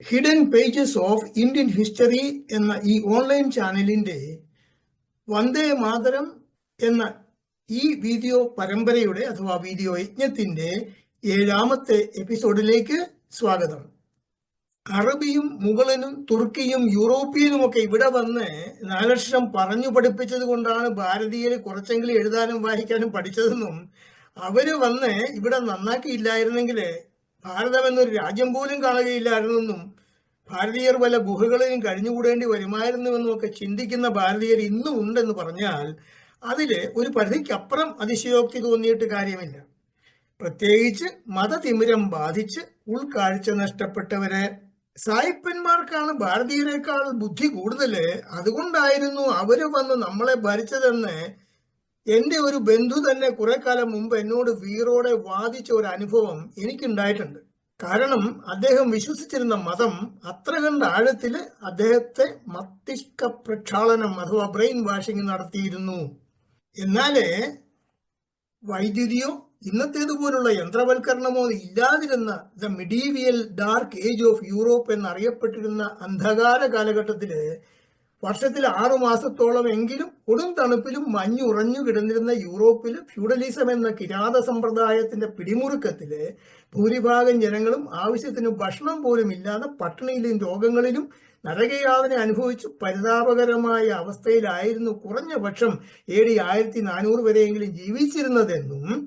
Hidden pages of Indian history എന്ന ഈ online ചാനലിന്റെ വന്ദേ മാതരം എന്ന ഈ വീഡിയോ പരമ്പരയുടെ അഥവാ വീഡിയോ യജ്ഞത്തിന്റെ ഏഴാമത്തെ എപ്പിസോഡിലേക്ക് സ്വാഗതം. അറബിയും മുഗളനും തുർക്കിയും യൂറോപ്യനും ഒക്കെ ഇവിടെ വന്ന് നാലക്ഷരം പറഞ്ഞു പഠിപ്പിച്ചത് കൊണ്ടാണ് ഭാരതീയർ കുറച്ചെങ്കിലും എഴുതാനും വായിക്കാനും പഠിച്ചതെന്നും അവർ വന്ന് ഇവിടെ നന്നാക്കിയില്ലായിരുന്നെങ്കിൽ ഭാരതം എന്നൊരു രാജ്യം പോലും കാണുകയില്ലായിരുന്നെന്നും ഭാരതീയർ വല്ല ഗുഹകളിലും കഴിഞ്ഞുകൂടേണ്ടി വരുമായിരുന്നുവെന്നും ഒക്കെ ചിന്തിക്കുന്ന ഭാരതീയർ ഇന്നും ഉണ്ടെന്ന് പറഞ്ഞാൽ അതിൽ ഒരു പരിധിക്കപ്പുറം അതിശയോക്തി തോന്നിയിട്ട് കാര്യമില്ല. പ്രത്യേകിച്ച് മതതിമിരം ബാധിച്ച് ഉൾക്കാഴ്ച നഷ്ടപ്പെട്ടവരെ സായിപ്പന്മാർക്കാണ് ഭാരതീയരെക്കാൾ ബുദ്ധി കൂടുതൽ അതുകൊണ്ടായിരുന്നു അവർ വന്ന് നമ്മളെ ഭരിച്ചതെന്ന് എന്റെ ഒരു ബന്ധു തന്നെ കുറെ കാലം മുമ്പ് എന്നോട് വീറോടെ വാദിച്ച ഒരു അനുഭവം എനിക്കുണ്ടായിട്ടുണ്ട്. കാരണം അദ്ദേഹം വിശ്വസിച്ചിരുന്ന മതം അത്ര കണ്ട ആഴത്തിൽ അദ്ദേഹത്തെ മസ്തിഷ്ക പ്രക്ഷാളനം അഥവാ ബ്രെയിൻ വാഷിംഗ് നടത്തിയിരുന്നു. എന്നാലേ വൈദ്യുതിയോ ഇന്നത്തേതുപോലുള്ള യന്ത്രവൽക്കരണമോ ഇല്ലാതിരുന്ന the medieval dark age of Europe എന്നറിയപ്പെട്ടിരുന്ന അന്ധകാര കാലഘട്ടത്തിൽ വർഷത്തിൽ ആറു മാസത്തോളം എങ്കിലും കൊടും തണുപ്പിലും മഞ്ഞുറഞ്ഞു കിടന്നിരുന്ന യൂറോപ്പിൽ ഫ്യൂഡലിസം എന്ന കിരാത സമ്പ്രദായത്തിന്റെ പിടിമുറുക്കത്തിൽ ഭൂരിഭാഗം ജനങ്ങളും ആവശ്യത്തിന് ഭക്ഷണം പോലും ഇല്ലാതെ പട്ടിണിയിലും രോഗങ്ങളിലും നരകയാതന അനുഭവിച്ച് പരിതാപകരമായ അവസ്ഥയിലായിരുന്നു കുറഞ്ഞ പക്ഷം ഡി ആയിരത്തി നാനൂറ് വരെയെങ്കിലും ജീവിച്ചിരുന്നതെന്നും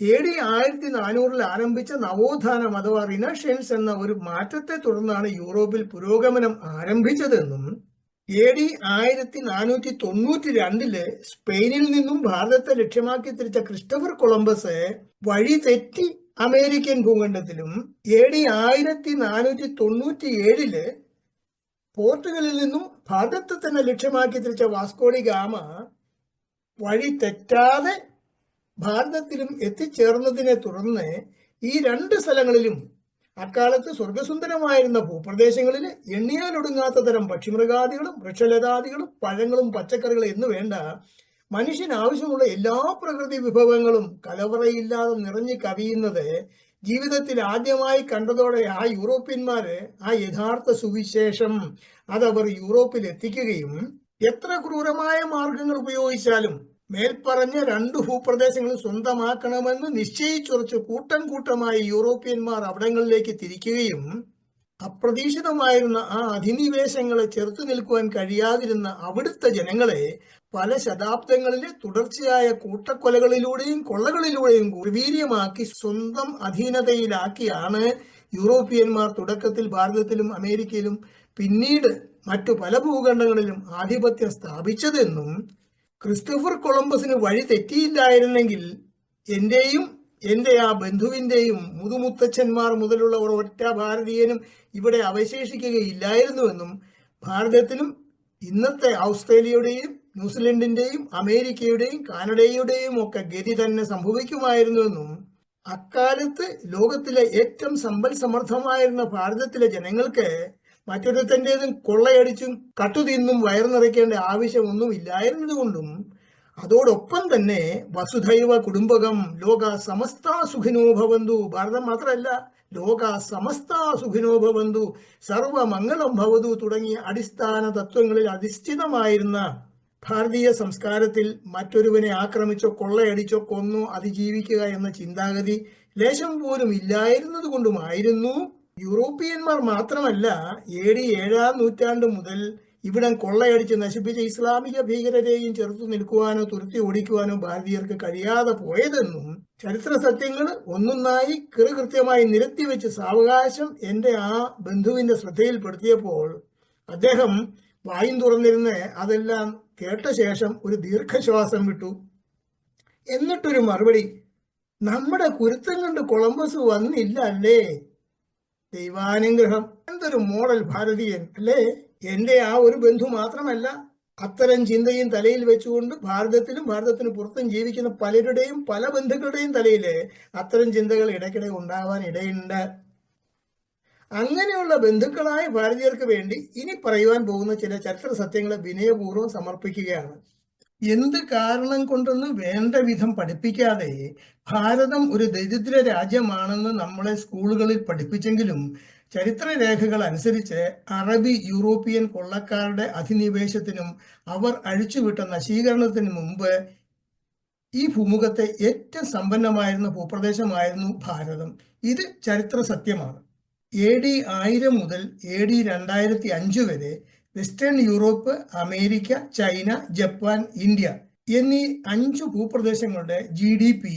എ ഡി ആയിരത്തി നാനൂറിൽ ആരംഭിച്ച നവോത്ഥാനം അഥവാ റിനഷൻസ് എന്ന ഒരു മാറ്റത്തെ തുടർന്നാണ് യൂറോപ്പിൽ പുരോഗമനം ആരംഭിച്ചതെന്നും എ ഡി ആയിരത്തി നാനൂറ്റി തൊണ്ണൂറ്റി രണ്ടിൽ സ്പെയിനിൽ നിന്നും ഭാരതത്തെ ലക്ഷ്യമാക്കി തിരിച്ച ക്രിസ്റ്റഫർ കൊളംബസ് വഴി തെറ്റി അമേരിക്കൻ ഭൂഖണ്ഡത്തിലും എ ഡി ആയിരത്തി നാനൂറ്റി തൊണ്ണൂറ്റി ഏഴിൽ പോർട്ടുഗലിൽ നിന്നും ഭാരതത്തെ തന്നെ ലക്ഷ്യമാക്കി തിരിച്ച വാസ്കോഡി ഗാമ വഴി തെറ്റാതെ ഭാരതത്തിലും എത്തിച്ചേർന്നതിനെ തുടർന്ന് ഈ രണ്ട് സ്ഥലങ്ങളിലും അക്കാലത്ത് സ്വർഗസുന്ദരമായിരുന്ന ഭൂപ്രദേശങ്ങളിൽ എണ്ണിയാലൊടുങ്ങാത്ത തരം പക്ഷിമൃഗാദികളും വൃക്ഷലതാദികളും പഴങ്ങളും പച്ചക്കറികളും എന്ന് വേണ്ട മനുഷ്യന് ആവശ്യമുള്ള എല്ലാ പ്രകൃതി വിഭവങ്ങളും കലവറയില്ലാതെ നിറഞ്ഞു കവിയുന്നത് ജീവിതത്തിൽ ആദ്യമായി കണ്ടതോടെ ആ യൂറോപ്യന്മാര് ആ യഥാർത്ഥ സുവിശേഷം അതവർ യൂറോപ്പിൽ എത്തിക്കുകയും എത്ര ക്രൂരമായ മാർഗങ്ങൾ ഉപയോഗിച്ചാലും മേൽപ്പറഞ്ഞ രണ്ട് ഭൂപ്രദേശങ്ങളും സ്വന്തമാക്കണമെന്ന് നിശ്ചയിച്ചുറച്ച് കൂട്ടം കൂട്ടമായി യൂറോപ്യന്മാർ അവിടങ്ങളിലേക്ക് തിരിക്കുകയും അപ്രതീക്ഷിതമായിരുന്ന ആ അധിനിവേശങ്ങളെ ചെറുത്തു നിൽക്കുവാൻ കഴിയാതിരുന്ന അവിടുത്തെ ജനങ്ങളെ പല ശതാബ്ദങ്ങളിലെ തുടർച്ചയായ കൂട്ടക്കൊലകളിലൂടെയും കൊള്ളകളിലൂടെയും വീര്യമാക്കി സ്വന്തം അധീനതയിലാക്കിയാണ് യൂറോപ്യന്മാർ തുടക്കത്തിൽ ഭാരതത്തിലും അമേരിക്കയിലും പിന്നീട് മറ്റു പല ഭൂഖണ്ഡങ്ങളിലും ആധിപത്യം സ്ഥാപിച്ചതെന്നും ക്രിസ്റ്റഫർ കൊളംബസിന് വഴി തെറ്റിയില്ലായിരുന്നെങ്കിൽ എന്റെയും എന്റെ ആ ബന്ധുവിന്റെയും മുതുമുത്തച്ഛന്മാർ മുതലുള്ള ഒരൊറ്റ ഭാരതീയനും ഇവിടെ അവശേഷിക്കുകയില്ലായിരുന്നുവെന്നും ഭാരതത്തിനും ഇന്നത്തെ ഓസ്ട്രേലിയയുടെയും ന്യൂസിലൻഡിന്റെയും അമേരിക്കയുടെയും കാനഡയുടെയും ഒക്കെ ഗതി തന്നെ സംഭവിക്കുമായിരുന്നുവെന്നും അക്കാലത്ത് ലോകത്തിലെ ഏറ്റവും സമ്പൽ സമർത്ഥമായിരുന്ന ഭാരതത്തിലെ ജനങ്ങൾക്ക് മറ്റൊരുത്തന്റെതും കൊള്ളയടിച്ചും കട്ടുതിന്നും വയറു നിറയ്ക്കേണ്ട ആവശ്യമൊന്നും ഇല്ലായിരുന്നതുകൊണ്ടും അതോടൊപ്പം തന്നെ വസുധൈവ കുടുംബകം ലോക സമസ്ത സുഖിനോഭവന്തു ഭാരതം മാത്രമല്ല ലോക സമസ്ത സുഖിനോഭവന്തു സർവമംഗളം ഭവതു തുടങ്ങിയ അടിസ്ഥാന തത്വങ്ങളിൽ അധിഷ്ഠിതമായിരുന്ന ഭാരതീയ സംസ്കാരത്തിൽ മറ്റൊരുവനെ ആക്രമിച്ചോ കൊള്ളയടിച്ചോ കൊന്നോ അതിജീവിക്കുക എന്ന ചിന്താഗതി ലേശം പോലും ഇല്ലായിരുന്നത് കൊണ്ടുമായിരുന്നു യൂറോപ്യന്മാർ മാത്രമല്ല എ ഡി ഏഴാം നൂറ്റാണ്ട് മുതൽ ഇവിടം കൊള്ളയടിച്ച് നശിപ്പിച്ച ഇസ്ലാമിക ഭീകരരെയും ചെറുത്തു നിൽക്കുവാനോ തുരുത്തി ഓടിക്കുവാനോ ഭാരതീയർക്ക് കഴിയാതെ പോയതെന്നും ചരിത്ര സത്യങ്ങൾ ഒന്നൊന്നായി കൃത്യമായി നിരത്തി വെച്ച് സാവകാശം എന്റെ ആ ബന്ധുവിന്റെ ശ്രദ്ധയിൽപ്പെടുത്തിയപ്പോൾ അദ്ദേഹം വായും തുറന്നിരുന്ന് അതെല്ലാം കേട്ട ശേഷം ഒരു ദീർഘശ്വാസം വിട്ടു. എന്നിട്ടൊരു മറുപടി നമ്മുടെ കുരുത്തം കൊണ്ട് കൊളംബസ് വന്നില്ല അല്ലേ ദൈവാനുഗ്രഹം. എന്തൊരു മോഡൽ ഭാരതീയൻ അല്ലേ? എന്റെ ആ ഒരു ബന്ധു മാത്രമല്ല അത്തരം ചിന്തയും തലയിൽ വെച്ചുകൊണ്ട് ഭാരതത്തിലും ഭാരതത്തിന് പുറത്തും ജീവിക്കുന്ന പലരുടെയും പല ബന്ധുക്കളുടെയും തലയിൽ അത്തരം ചിന്തകൾ ഇടയ്ക്കിടെ ഉണ്ടാവാൻ ഇടയുണ്ട്. അങ്ങനെയുള്ള ബന്ധുക്കളായ ഭാരതീയർക്ക് വേണ്ടി ഇനി പറയുവാൻ പോകുന്ന ചില ചരിത്ര സത്യങ്ങളെ വിനയപൂർവം സമർപ്പിക്കുകയാണ്. എന്ത് കാരണം കൊണ്ടെന്ന് വേണ്ട വിധം പഠിപ്പിക്കാതെ ഭാരതം ഒരു ദരിദ്ര രാജ്യമാണെന്ന് നമ്മളെ സ്കൂളുകളിൽ പഠിപ്പിച്ചെങ്കിലും ചരിത്രരേഖകൾ അനുസരിച്ച് അറബി യൂറോപ്യൻ കൊള്ളക്കാരുടെ അധിനിവേശത്തിനും അവർ അഴിച്ചുവിട്ട നശീകരണത്തിനു മുമ്പ് ഈ ഭൂമുഖത്തെ ഏറ്റവും സമ്പന്നമായിരുന്ന ഭൂപ്രദേശമായിരുന്നു ഭാരതം. ഇത് ചരിത്ര സത്യമാണ്. എ ഡി ആയിരം മുതൽ എ ഡി രണ്ടായിരത്തി അഞ്ച് വരെ western Europe America China Japan India എന്നീ അഞ്ചു ഭൂപ്രദേശങ്ങളുടെ ജി ഡി പി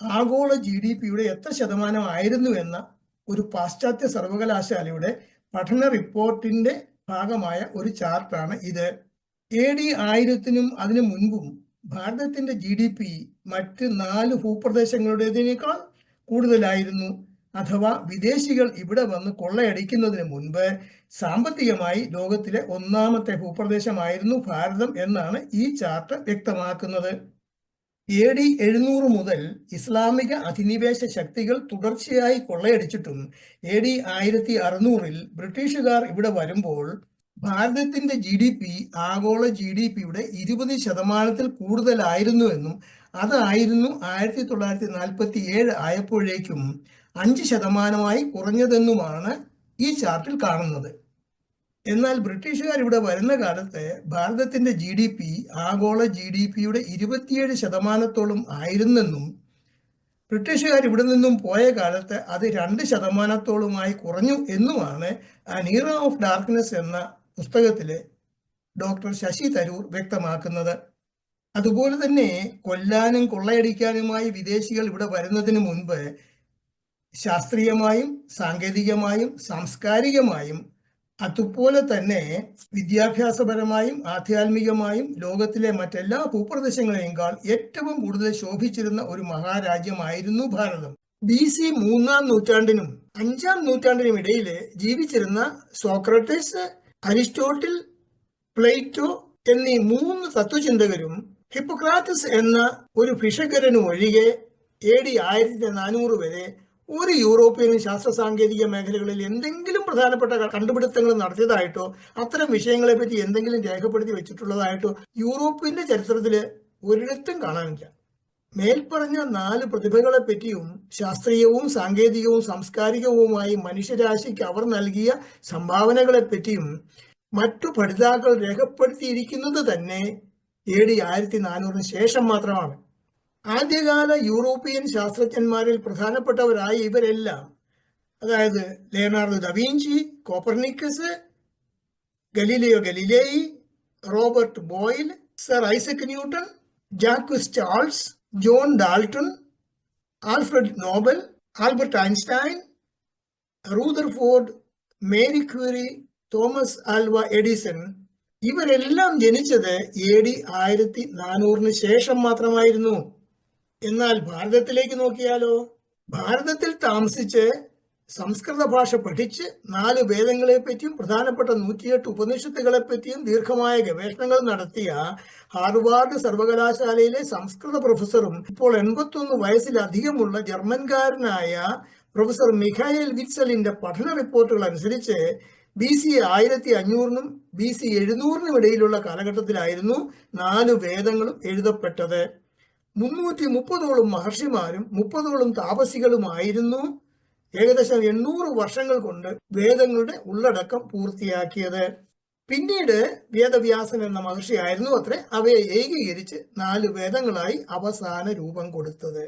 ആഗോള ജി ഡി പിയുടെ എത്ര ശതമാനമായിരുന്നു എന്ന ഒരു പാശ്ചാത്യ സർവകലാശാലയുടെ പഠന റിപ്പോർട്ടിന്റെ ഭാഗമായ ഒരു ചാർട്ടാണ് ഇത്. എ ഡി ആയിരത്തിനും അതിനു മുൻപും ഭാരതത്തിന്റെ ജി ഡി പി മറ്റ് നാല് ഭൂപ്രദേശങ്ങളുടേതിനേക്കാൾ കൂടുതലായിരുന്നു. അഥവാ വിദേശികൾ ഇവിടെ വന്ന് കൊള്ളയടിക്കുന്നതിന് മുൻപ് സാമ്പത്തികമായി ലോകത്തിലെ ഒന്നാമത്തെ ഭൂപ്രദേശമായിരുന്നു ഭാരതം എന്നാണ് ഈ ചാർട്ട് വ്യക്തമാക്കുന്നത്. എ ഡി എഴുന്നൂറ് മുതൽ ഇസ്ലാമിക അധിനിവേശ ശക്തികൾ തുടർച്ചയായി കൊള്ളയടിച്ചിട്ടും എ ഡി ആയിരത്തി അറുന്നൂറിൽ ബ്രിട്ടീഷുകാർ ഇവിടെ വരുമ്പോൾ ഭാരതത്തിന്റെ ജി ഡി പി ആഗോള ജി ഡി പിയുടെ ഇരുപത് ശതമാനത്തിൽ കൂടുതലായിരുന്നുവെന്നും അതായിരുന്നു ആയിരത്തി തൊള്ളായിരത്തി നാൽപ്പത്തി ഏഴ് ആയപ്പോഴേക്കും അഞ്ച് ശതമാനമായി കുറഞ്ഞതെന്നുമാണ് ഈ ചാർട്ടിൽ കാണുന്നത്. എന്നാൽ ബ്രിട്ടീഷുകാർ ഇവിടെ വരുന്ന കാലത്ത് ഭാരതത്തിന്റെ ജി ഡി പി ആഗോള ജി ഡി പിയുടെ ഇരുപത്തിയേഴ് ശതമാനത്തോളം ആയിരുന്നെന്നും ബ്രിട്ടീഷുകാർ ഇവിടെ നിന്നും പോയ കാലത്ത് അത് രണ്ട് ശതമാനത്തോളമായി കുറഞ്ഞു എന്നുമാണ് അനീറ ഓഫ് ഡാർക്ക്നെസ് എന്ന പുസ്തകത്തിലെ ഡോക്ടർ ശശി തരൂർ വ്യക്തമാക്കുന്നത്. അതുപോലെ തന്നെ കൊല്ലാനും കൊള്ളയടിക്കാനുമായി വിദേശികൾ ഇവിടെ വരുന്നതിന് മുൻപ് ശാസ്ത്രീയമായും സാങ്കേതികമായും സാംസ്കാരികമായും അതുപോലെ തന്നെ വിദ്യാഭ്യാസപരമായും ആധ്യാത്മികമായും ലോകത്തിലെ മറ്റെല്ലാ ഭൂപ്രദേശങ്ങളെക്കാൾ ഏറ്റവും കൂടുതൽ ശോഭിച്ചിരുന്ന ഒരു മഹാരാജ്യമായിരുന്നു ഭാരതം. ബി സി മൂന്നാം നൂറ്റാണ്ടിനും അഞ്ചാം നൂറ്റാണ്ടിനും ഇടയിൽ ജീവിച്ചിരുന്ന സോക്രട്ടീസ് അരിസ്റ്റോട്ടിൽ പ്ലേറ്റോ എന്നീ മൂന്ന് തത്വചിന്തകരും ഹിപ്പോക്രാറ്റസ് എന്ന ഒരു ഭിഷകരനും ഒഴികെ എ ഡി ആയിരത്തി നാനൂറ് വരെ ഒരു യൂറോപ്യനും ശാസ്ത്ര സാങ്കേതിക മേഖലകളിൽ എന്തെങ്കിലും പ്രധാനപ്പെട്ട കണ്ടുപിടുത്തങ്ങൾ നടത്തിയതായിട്ടോ അത്തരം വിഷയങ്ങളെ പറ്റി എന്തെങ്കിലും രേഖപ്പെടുത്തി വെച്ചിട്ടുള്ളതായിട്ടോ യൂറോപ്പിന്റെ ചരിത്രത്തിൽ ഒരിടത്തും കാണാനില്ല. മേൽപ്പറഞ്ഞ നാല് പ്രതിഭകളെ പറ്റിയും ശാസ്ത്രീയവും സാങ്കേതികവും സാംസ്കാരികവുമായി മനുഷ്യരാശിക്ക് അവർ നൽകിയ സംഭാവനകളെ പറ്റിയും മറ്റു പഠിതാക്കൾ രേഖപ്പെടുത്തിയിരിക്കുന്നത് തന്നെ എ ഡി ആയിരത്തി നാനൂറിന് ശേഷം മാത്രമാണ്. ആദ്യകാല യൂറോപ്യൻ ശാസ്ത്രജ്ഞന്മാരിൽ പ്രധാനപ്പെട്ടവരായ ഇവരെല്ലാം അതായത് Leonardo da Vinci Copernicus Galileo Galilei Robert Boyle sir Isaac Newton Jacques Charles John Dalton Alfred Nobel Albert Einstein Rutherford Marie Curie Thomas Alva Edison. ഇവരെല്ലാം ജനിച്ചത് എ ഡി ആയിരത്തി നാനൂറിന് ശേഷം മാത്രമായിരുന്നു. എന്നാൽ ഭാരതത്തിലേക്ക് നോക്കിയാലോ? ഭാരതത്തിൽ താമസിച്ച് സംസ്കൃത ഭാഷ പഠിച്ച് നാല് വേദങ്ങളെ പറ്റിയും പ്രധാനപ്പെട്ട നൂറ്റിയെട്ട് ഉപനിഷത്തുകളെ പറ്റിയും ദീർഘമായ ഗവേഷണങ്ങൾ നടത്തിയ ഹാർവാർഡ് സർവകലാശാലയിലെ സംസ്കൃത പ്രൊഫസറും ഇപ്പോൾ എൺപത്തൊന്ന് വയസ്സിലധികമുള്ള ജർമ്മൻകാരനായ പ്രൊഫസർ മിഖായേൽ വിറ്റ്സലിന്റെ പഠന റിപ്പോർട്ടുകൾ അനുസരിച്ച് ബി സി ആയിരത്തി അഞ്ഞൂറിനും ബി സി എഴുന്നൂറിനും ഇടയിലുള്ള കാലഘട്ടത്തിലായിരുന്നു നാല് വേദങ്ങളും എഴുതപ്പെട്ടത്. മുന്നൂറ്റി മുപ്പതോളം മഹർഷിമാരും മുപ്പതോളം താപസികളുമായിരുന്നു ഏകദേശം എണ്ണൂറ് വർഷങ്ങൾ കൊണ്ട് വേദങ്ങളുടെ ഉള്ളടക്കം പൂർത്തിയാക്കിയത്. പിന്നീട് വേദവ്യാസൻ എന്ന മഹർഷിയായിരുന്നു അത്രേ അവയെ ഏകീകരിച്ച് നാല് വേദങ്ങളായി അവസാന രൂപം കൊടുത്തത്.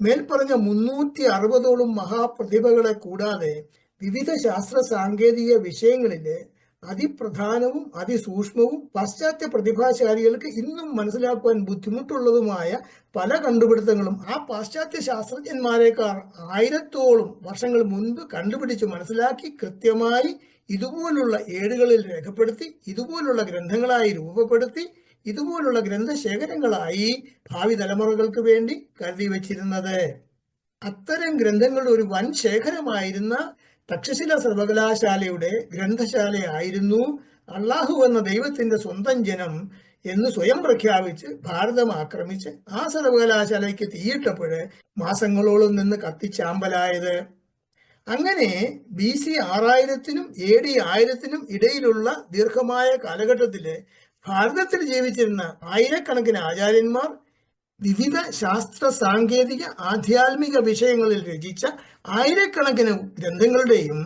മേൽപ്പറഞ്ഞ മുന്നൂറ്റി അറുപതോളം മഹാപ്രതിഭകളെ കൂടാതെ വിവിധ ശാസ്ത്ര സാങ്കേതിക വിഷയങ്ങളിലെ അതിപ്രധാനവും അതിസൂക്ഷ്മവും പാശ്ചാത്യ പ്രതിഭാശാലികൾക്ക് ഇന്നും മനസ്സിലാക്കുവാൻ ബുദ്ധിമുട്ടുള്ളതുമായ പല കണ്ടുപിടുത്തങ്ങളും ആ പാശ്ചാത്യ ശാസ്ത്രജ്ഞന്മാരെക്കാൾ ആയിരത്തോളം വർഷങ്ങൾ മുൻപ് കണ്ടുപിടിച്ച് മനസ്സിലാക്കി കൃത്യമായി ഇതുപോലുള്ള ഏടുകളിൽ രേഖപ്പെടുത്തി ഇതുപോലുള്ള ഗ്രന്ഥങ്ങളായി രൂപപ്പെടുത്തി ഇതുപോലുള്ള ഗ്രന്ഥശേഖരങ്ങളായി ഭാവി തലമുറകൾക്ക് വേണ്ടി കരുതി വച്ചിരുന്നത്. അത്തരം ഗ്രന്ഥങ്ങളുടെ ഒരു വൻ ശേഖരമായിരുന്ന തക്ഷശില സർവകലാശാലയുടെ ഗ്രന്ഥശാലയായിരുന്നു അള്ളാഹു എന്ന ദൈവത്തിന്റെ സ്വന്തം ജനം എന്ന് സ്വയം പ്രഖ്യാപിച്ച് ഭാരതം ആക്രമിച്ച് ആ സർവകലാശാലയ്ക്ക് തീയിട്ടപ്പോൾ മാസങ്ങളോളം നിന്ന് കത്തിച്ചാമ്പലായത്. അങ്ങനെ ബി സി ആറായിരത്തിനും എ ഡി ആയിരത്തിനും ഇടയിലുള്ള ദീർഘമായ കാലഘട്ടത്തിൽ ഭാരതത്തിൽ ജീവിച്ചിരുന്ന ആയിരക്കണക്കിന് ആചാര്യന്മാർ വിവിധ ശാസ്ത്ര സാങ്കേതിക ആധ്യാത്മിക വിഷയങ്ങളിൽ രചിച്ച ആയിരക്കണക്കിന് ഗ്രന്ഥങ്ങളുടെയും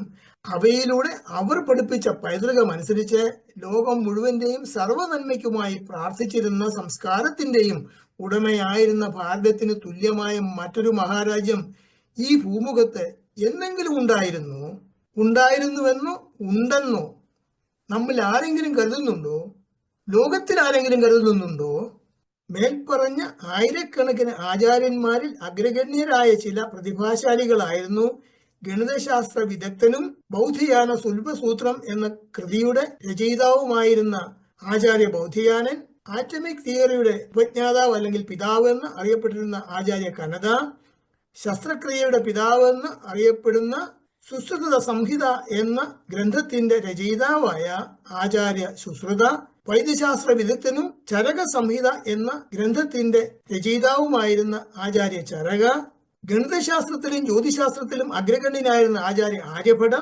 അവയിലൂടെ അവർ പഠിപ്പിച്ച പൈതൃകം അനുസരിച്ച് ലോകം മുഴുവന്റെയും സർവനന്മയ്ക്കുമായി പ്രാർത്ഥിച്ചിരുന്ന സംസ്കാരത്തിന്റെയും ഉടമയായിരുന്ന ഭാരതത്തിന് തുല്യമായ മറ്റൊരു മഹാരാജ്യം ഈ ഭൂമുഖത്ത് എന്നെങ്കിലും ഉണ്ടായിരുന്നു? ഉണ്ടായിരുന്നുവെന്നോ ഉണ്ടെന്നോ നമ്മൾ ആരെങ്കിലും കരുതുന്നുണ്ടോ? ലോകത്തിൽ ആരെങ്കിലും കരുതുന്നുണ്ടോ? മേൽപ്പറഞ്ഞ ആയിരക്കണക്കിന് ആചാര്യന്മാരിൽ അഗ്രഗണ്യരായ ചില പ്രതിഭാശാലികളായിരുന്നു. ഗണിതശാസ്ത്ര വിദഗ്ധനും ബൗദ്ധിയാന സുൽഭസൂത്രം എന്ന കൃതിയുടെ രചയിതാവുമായിരുന്ന ആചാര്യ ബൗദ്ധിയാനൻ ആറ്റമിക് തിയറിയുടെ ഉപജ്ഞാതാവ് അല്ലെങ്കിൽ പിതാവ് എന്ന് അറിയപ്പെട്ടിരുന്ന ആചാര്യ കനത ശസ്ത്രക്രിയയുടെ പിതാവ് എന്ന് അറിയപ്പെടുന്ന സുശ്രുത സംഹിത എന്ന ഗ്രന്ഥത്തിന്റെ രചയിതാവായ ആചാര്യ സുശ്രുത വൈദ്യശാസ്ത്ര വിദഗ്ധനും ചരക സംഹിത എന്ന ഗ്രന്ഥത്തിന്റെ രചയിതാവുമായിരുന്ന ആചാര്യ ചരക ഗണിതശാസ്ത്രത്തിലും ജ്യോതിശാസ്ത്രത്തിലും അഗ്രഗണ്യനായിരുന്ന ആചാര്യ ആര്യഭട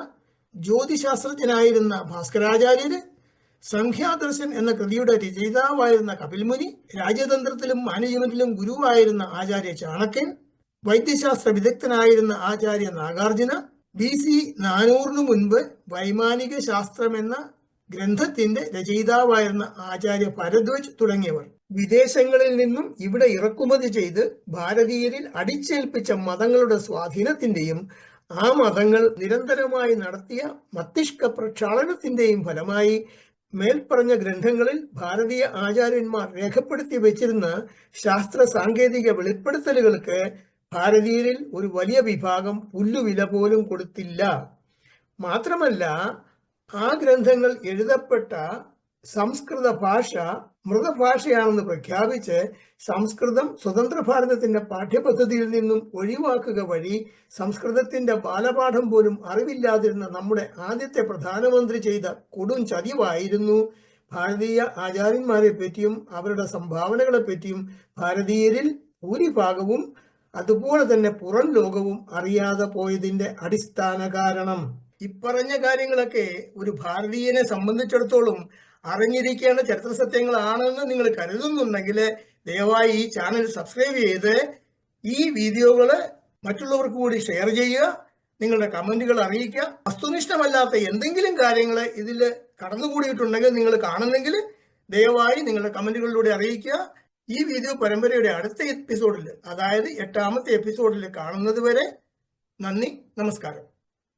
ജ്യോതിശാസ്ത്രജ്ഞനായിരുന്ന ഭാസ്കരാചാര്യര് സംഖ്യാദർശൻ എന്ന കൃതിയുടെ രചയിതാവായിരുന്ന കപിൽമുനി രാജ്യതന്ത്രത്തിലും മാനേജ്മെന്റിലും ഗുരുവായിരുന്ന ആചാര്യ ചാണക്യൻ വൈദ്യശാസ്ത്ര വിദഗ്ധനായിരുന്ന ആചാര്യ നാഗാർജുന ബി സി നാനൂറിനു മുൻപ് വൈമാനിക ശാസ്ത്രം എന്ന ഗ്രന്ഥത്തിന്റെ രചയിതാവായിരുന്ന ആചാര്യ ഭരദ്വജ് തുടങ്ങിയവർ വിദേശങ്ങളിൽ നിന്നും ഇവിടെ ഇറക്കുമതി ചെയ്ത് ഭാരതീയരിൽ അടിച്ചേൽപ്പിച്ച മതങ്ങളുടെ സ്വാധീനത്തിന്റെയും ആ മതങ്ങൾ നിരന്തരമായി നടത്തിയ മസ്തിഷ്ക പ്രക്ഷാളനത്തിന്റെയും ഫലമായി മേൽപ്പറഞ്ഞ ഗ്രന്ഥങ്ങളിൽ ഭാരതീയ ആചാര്യന്മാർ രേഖപ്പെടുത്തി വെച്ചിരുന്ന ശാസ്ത്ര സാങ്കേതിക വെളിപ്പെടുത്തലുകൾക്ക് ഭാരതീയരിൽ ഒരു വലിയ വിഭാഗം പുല്ലുവില പോലും കൊടുത്തില്ല. മാത്രമല്ല ആ ഗ്രന്ഥങ്ങൾ എഴുതപ്പെട്ട സംസ്കൃത ഭാഷ മൃതഭാഷയാണെന്ന് പ്രഖ്യാപിച്ച് സംസ്കൃതം സ്വതന്ത്ര ഭാരതത്തിന്റെ പാഠ്യപദ്ധതിയിൽ നിന്നും ഒഴിവാക്കുക വഴി സംസ്കൃതത്തിന്റെ ബാലപാഠം പോലും അറിവില്ലാതിരുന്ന നമ്മുടെ ആദ്യത്തെ പ്രധാനമന്ത്രി ചെയ്ത കൊടും ചതിവായിരുന്നു. ഭാരതീയ ആചാര്യന്മാരെ പറ്റിയും അവരുടെ സംഭാവനകളെ പറ്റിയും ഭാരതീയരിൽ ഭൂരിഭാഗവും അതുപോലെ തന്നെ പുറം ലോകവും അറിയാതെ പോയതിന്റെ അടിസ്ഥാന കാരണം. ഇപ്പറഞ്ഞ കാര്യങ്ങളൊക്കെ ഒരു ഭാരതീയനെ സംബന്ധിച്ചിടത്തോളം അറിഞ്ഞിരിക്കേണ്ട ചരിത്ര സത്യങ്ങളാണെന്ന് നിങ്ങൾ കരുതുന്നുണ്ടെങ്കിൽ ദയവായി ഈ ചാനൽ സബ്സ്ക്രൈബ് ചെയ്ത് ഈ വീഡിയോകൾ മറ്റുള്ളവർക്ക് കൂടി ഷെയർ ചെയ്യുക നിങ്ങളുടെ കമന്റുകൾ അറിയിക്കുക. വസ്തുനിഷ്ഠമല്ലാത്ത എന്തെങ്കിലും കാര്യങ്ങൾ ഇതിൽ കടന്നുകൂടിയിട്ടുണ്ടെങ്കിൽ നിങ്ങൾ കാണുന്നെങ്കിൽ ദയവായി നിങ്ങളുടെ കമന്റുകളിലൂടെ അറിയിക്കുക. ഈ വീഡിയോ പരമ്പരയുടെ അടുത്ത എപ്പിസോഡിൽ അതായത് എട്ടാമത്തെ എപ്പിസോഡിൽ കാണുന്നത് വരെ നന്ദി നമസ്കാരം.